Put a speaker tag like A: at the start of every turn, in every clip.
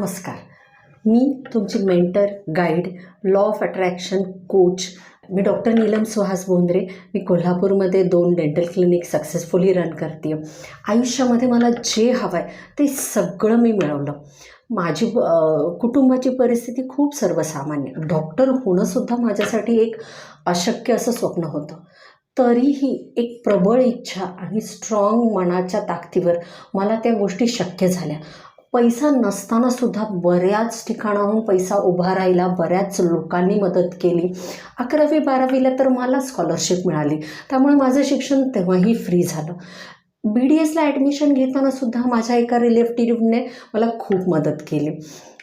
A: नमस्कार. मी तुमची mentor guide law of attraction coach me doctor Neelam Suhas Bondre. मी कोल्हापूरमध्ये दोन डेंटल क्लिनिक सक्सेसफुली रन करते आयुष्यामध्ये मला जे हवं आहे ते सगळं मी मिळवलं. माझी कुटुंबाची परिस्थिती खूप सर्वसामान्य. डॉक्टर होणंसुद्धा माझ्यासाठी एक अशक्य असं स्वप्न होतं. तरीही एक प्रबळ इच्छा आणि स्ट्रॉंग मनाच्या ताकदीवर मला त्या गोष्टी शक्य झाल्या. पैसा नसताना सुद्धा बऱ्याच ठिकाणाहून पैसा उभा राहिला बऱ्याच लोकांनी मदत केली. अकरावी बारावीला तर मला स्कॉलरशिप मिळाली. त्यामुळे माझं शिक्षण तेव्हाही फ्री झालं. बी डी एसला ॲडमिशन घेताना सुद्धा माझ्या एका रिलेटिव्हने मला खूप मदत केली.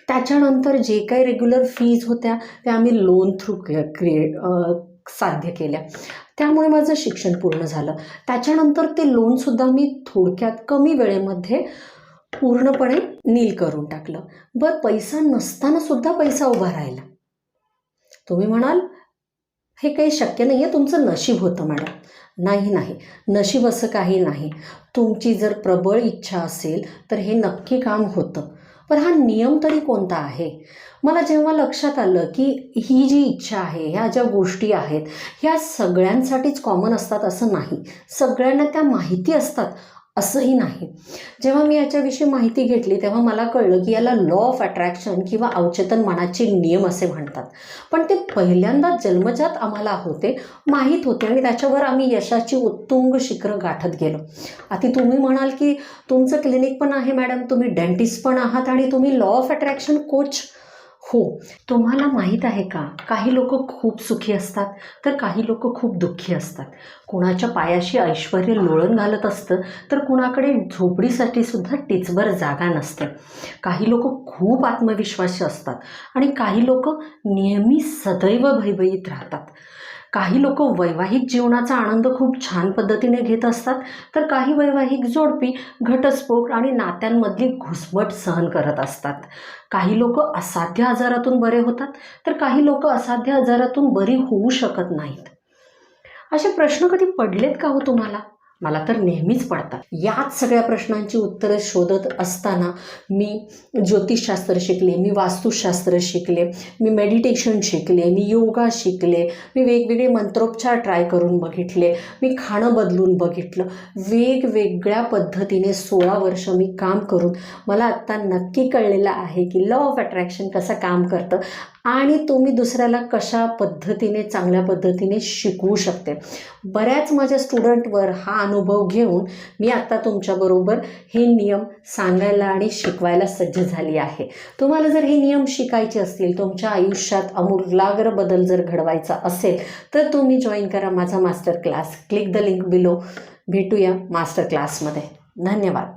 A: त्याच्यानंतर जे काही रेग्युलर फीज होत्या त्या आम्ही लोन थ्रू क्रिएट साध्य केल्या. त्यामुळे माझं शिक्षण पूर्ण झालं. त्याच्यानंतर ते लोनसुद्धा मी थोडक्यात कमी वेळेमध्ये पूर्णपणे नील करून टाकलं. बरं पैसा नसताना सुद्धा पैसा उभा राहिला. तुम्ही म्हणाल हे काही शक्य नाही आहे तुमचं नशीब होतं मॅडम. नाही नाही. नशीब असं काही नाही. तुमची जर प्रबळ इच्छा असेल तर हे नक्की काम होतं. पण हा नियम तरी कोणता आहे? मला जेव्हा लक्षात आलं की ही जी इच्छा आहे ह्या ज्या गोष्टी आहेत ह्या सगळ्यांसाठीच कॉमन असतात असं नाही. सगळ्यांना त्या माहिती असतात. असंही नाही. जेव्हा मी याच्याविषयी माहिती घेतली तेव्हा मला कळलं की याला लॉ ऑफ अट्रॅक्शन किंवा अवचेतन मनाचे नियम असे म्हणतात. पण ते पहिल्यांदा जन्मजात आम्हाला होते माहीत होते आणि त्याच्यावर आम्ही यशाची उत्तुंग शिखरं गाठत गेलो. आधी तुम्ही म्हणाल की तुमचं क्लिनिक पण आहे मॅडम तुम्ही डेंटिस्ट पण आहात आणि तुम्ही लॉ ऑफ अट्रॅक्शन कोच हो तुम्हाला माहीत आहे का? काही लोक खूप सुखी असतात तर काही लोक खूप दुःखी असतात. कुणाच्या पायाशी ऐश्वर लोळण घालत असतं तर कुणाकडे झोपडीसाठी सुद्धा टिचभर जागा नसते. काही लोक खूप आत्मविश्वासी असतात आणि काही लोक नेहमी सदैव भयभीत राहतात. काही लोक वैवाहिक जीवनाचा आनंद खूप छान पद्धतीने घेत असतात तर काही वैवाहिक जोडपी घटस्फोट आणि नात्यांमधली घुसमट सहन करत असतात. काही लोक असाध्य आजारातून बरे होतात तर काही लोक असाध्य आजारातून बरी होऊ शकत नाहीत. असे प्रश्न कधी पडलेत का हो तुम्हाला? मला तर नेहमीच पडतात. याच सगळ्या प्रश्नांची उत्तरं शोधत असताना मी ज्योतिषशास्त्र शिकले मी वास्तुशास्त्र शिकले मी मेडिटेशन शिकले मी योगा शिकले मी वेगवेगळे मंत्रोपचार ट्राय करून बघितले मी खाणं बदलून बघितलं. वेगवेगळ्या पद्धतीने सोळा वर्ष मी काम करून मला आत्ता नक्की कळलेलं आहे की लॉ ऑफ अट्रॅक्शन कसं काम करतं आणि तुम्ही दुसऱ्याला कशा पद्धतीने चांगल्या पद्धतीने शिकवू शकते. बऱ्याच माझ्या स्टुडंटवर हा अनुभव घेऊन मी आत्ता तुमच्याबरोबर हे नियम सांगायला आणि शिकवायला सज्ज झाली आहे. तुम्हाला जर हे नियम शिकायचे असतील तुमच्या आयुष्यात अमूलाग्र बदल जर घडवायचा असेल तर तुम्ही जॉईन करा माझा master class click the link below भेटूया मास्टर क्लासमध्ये धन्यवाद.